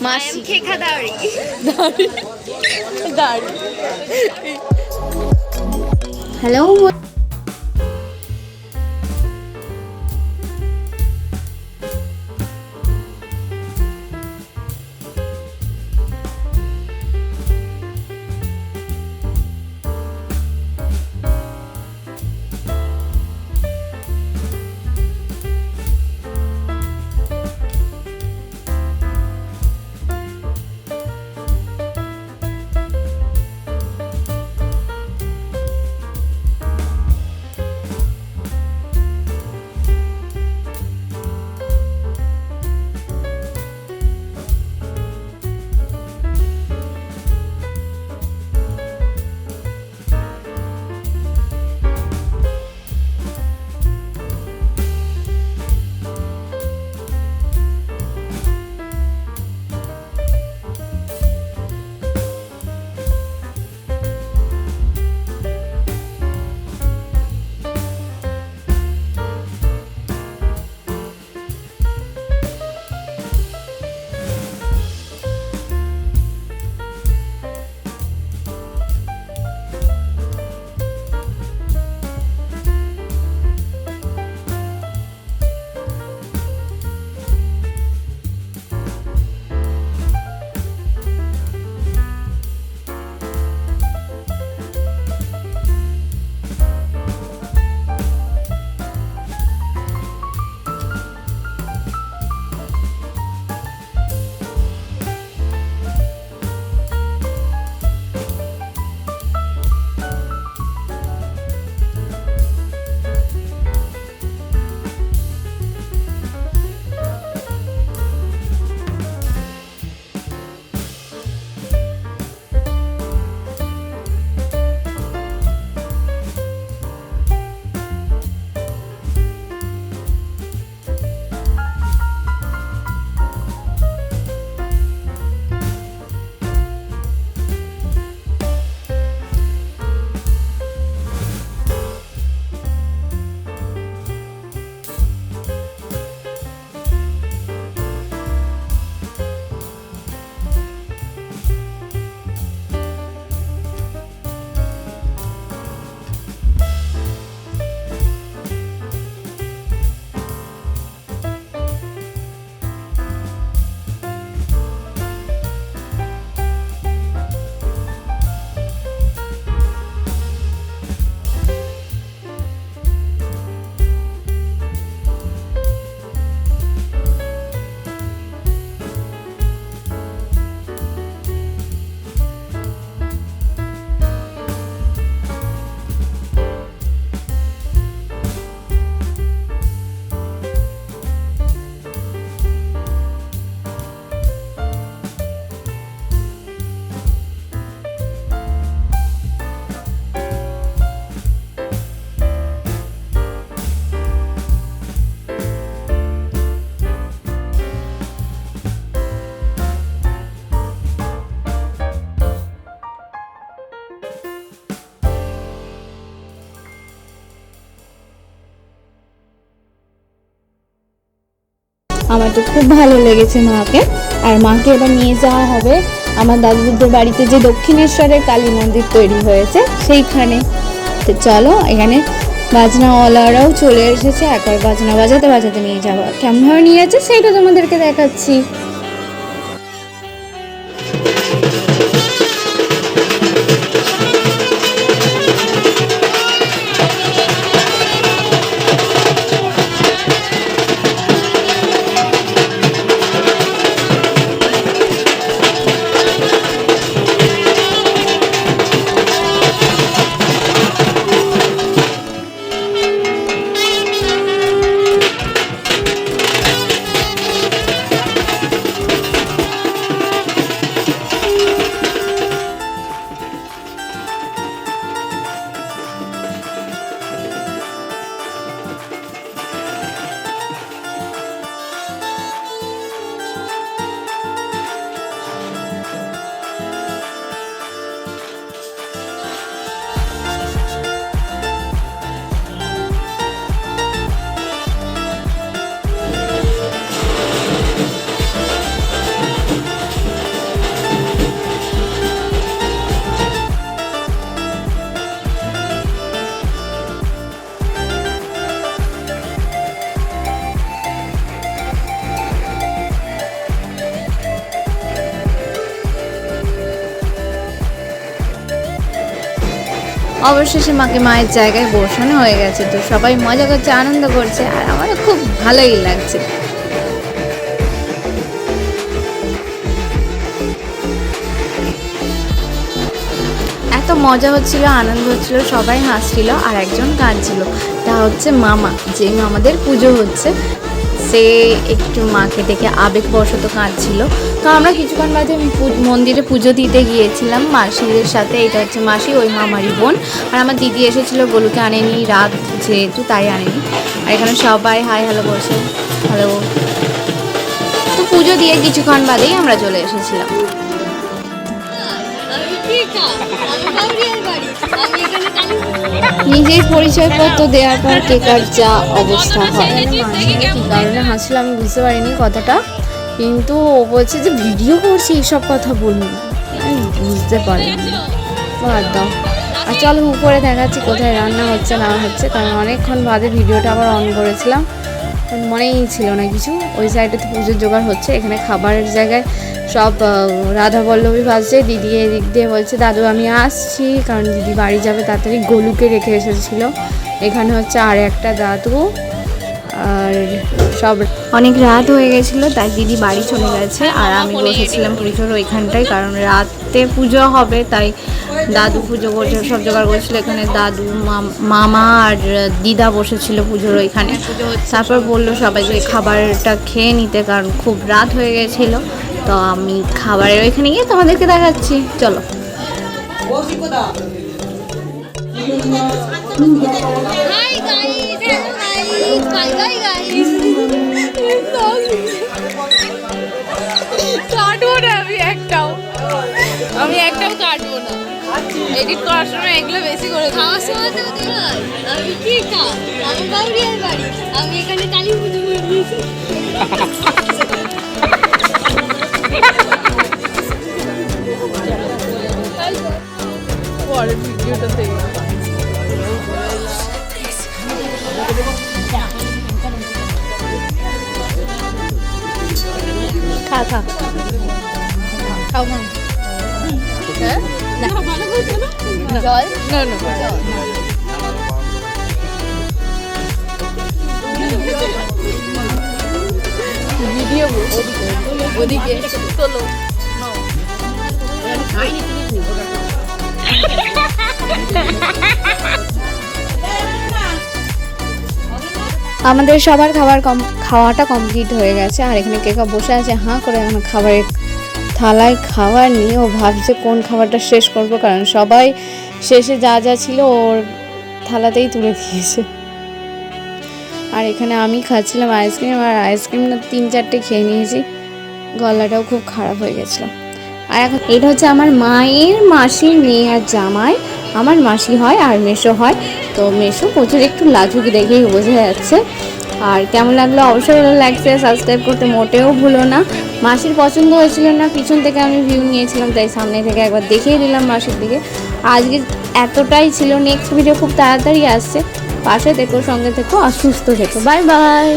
মাসি খেখা দাড়ি দাড়ি দাড়ি হ্যালো আমার তো খুব ভালো লেগেছে মাকে। আর মাকে এবার নিয়ে যাওয়া হবে আমার দাদুদের বাড়িতে যে দক্ষিণেশ্বরের কালী মন্দির তৈরি হয়েছে, সেইখানে। তো চলো, এখানে বাজনাওয়ালারাও চলে এসেছে। একবার বাজনা বাজাতে বাজাতে নিয়ে যাওয়া। কেমনভাবে নিয়ে যাচ্ছে, সেইটা তোমাদেরকে দেখাচ্ছি। অবশেষে মাকে মায়ের জায়গায় বসানো হয়ে গেছে তো সবাই মজা করছে, আনন্দ করছে, আর আমারও খুব ভালোই লাগছে। এত মজা হচ্ছিল, আনন্দ হচ্ছিল, সবাই হাসছিল, আর একজন কাঁদছিল। তা হচ্ছে মামা যে মামাদের পুজো হচ্ছে সে একটু মাকে ডেকে আবেগবশত কাঁদছিল। তো আমরা কিছুক্ষণ বাদে মন্দিরে পুজো দিতে গিয়েছিলাম মাসিদের সাথে। এটা হচ্ছে মাসি, ওই মামারি বোন। আর আমার দিদি এসেছিল গোলুকে আনেনি, রাত যেহেতু তাই আনেনি। আর এখানে সবাই, হাই, হ্যালো করছে হ্যালো। তো পুজো দিয়ে কিছুক্ষণ বাদেই আমরা চলে এসেছিলাম। নিজের পরিচয়পত্র দেওয়ার পর কেকার যা অবস্থা হয়। কি কারণে হাসলো আমি বুঝতে পারিনি কথাটা। কিন্তু ও বলছে যে ভিডিও করছি এইসব কথা বলুন। বুঝতে পারিনি। বাদ দাও। আর চলো উপরে দেখাচ্ছি কোথায় রান্না হচ্ছে না হচ্ছে। কারণ অনেকক্ষণ বাদে ভিডিওটা আবার অন করেছিলাম। মনেই ছিল না কিছু। ওই সাইডেতে পুজোর জোগাড় হচ্ছে, এখানে খাবারের জায়গায় সব রাধা পল্লবী বাজছে, দিদি এদিক দিয়ে বলছে, দাদু, আমি আসছি। কারণ দিদি বাড়ি যাবে তাড়াতাড়ি, গোলুকে রেখে এসেছিল। এখানে হচ্ছে আর একটা দাদু, আর সব অনেক রাত হয়ে গেছিল, তাই দিদি বাড়ি চলে গেছে। আর আমি বসেছিলাম পুজোর ওইখানটায়, কারণ রাতে পুজো হবে, তাই দাদু পুজো করছে, সব জোগাড় করছিল। এখানে দাদু মাম- আর দিদা বসেছিল পুজোর ওইখানে। তারপর বলল সবাইকে খাবারটা খেয়ে নিতে, কারণ খুব রাত হয়ে গেছিল। তো আমি খাবারের ওইখানে গিয়ে তোমাদেরকে দেখাচ্ছি। চলো। একটাও। আমি একটাও কাটবো না। এডিট করার সময় এগুলো বেশি করে। খাওয়ার সময় তো আমি কি খা আমার বাউরিয়ার বাড়ি। আমি এখানে কালী পুজো করে দিয়েছি। পরের ভিডিওটা দেখব। খা খা। খাও মা আমাদের সবার খাবার কম খাওয়াটা কমপ্লিট হয়ে গেছে। আর এখানে কেকা বসে আছে। হাঁ করে এখন খাবারের থালায় খাবার নিয়ে ও ভাবছে কোন খাবারটা শেষ করব, কারণ সবাই শেষে যা যা ছিল ওর থালাতেই তুলে দিয়েছে। আর এখানে আমি খাচ্ছিলাম আইসক্রিম, আর আইসক্রিম না তিন চারটে খেয়ে নিয়েছি, গলাটাও খুব খারাপ হয়ে গেছিল। আর এখন এটা হচ্ছে আমার মায়ের মাসির মেয়ে আর জামাই। আমার মাসি হয় আর মেশো হয়, তো মেশো প্রচুর একটু লাজুক দেখেই বোঝা যাচ্ছে। আর কেমন লাগল? অবশ্যই ভালো লাগছে। সাবস্ক্রাইব করতে মোটেও ভুলো না। মাসির পছন্দ হয়েছিল না, পিছন থেকে আমি ভিউ নিয়েছিলাম, তাই সামনে থেকে একবার দেখিয়ে দিলাম মাসির দিকে। আজকে এতটাই ছিল। নেক্সট ভিডিও খুব তাড়াতাড়ি আসছে। পাশে থেকো, সঙ্গে থেকো অসুস্থ সুস্থ থেকো। Bye bye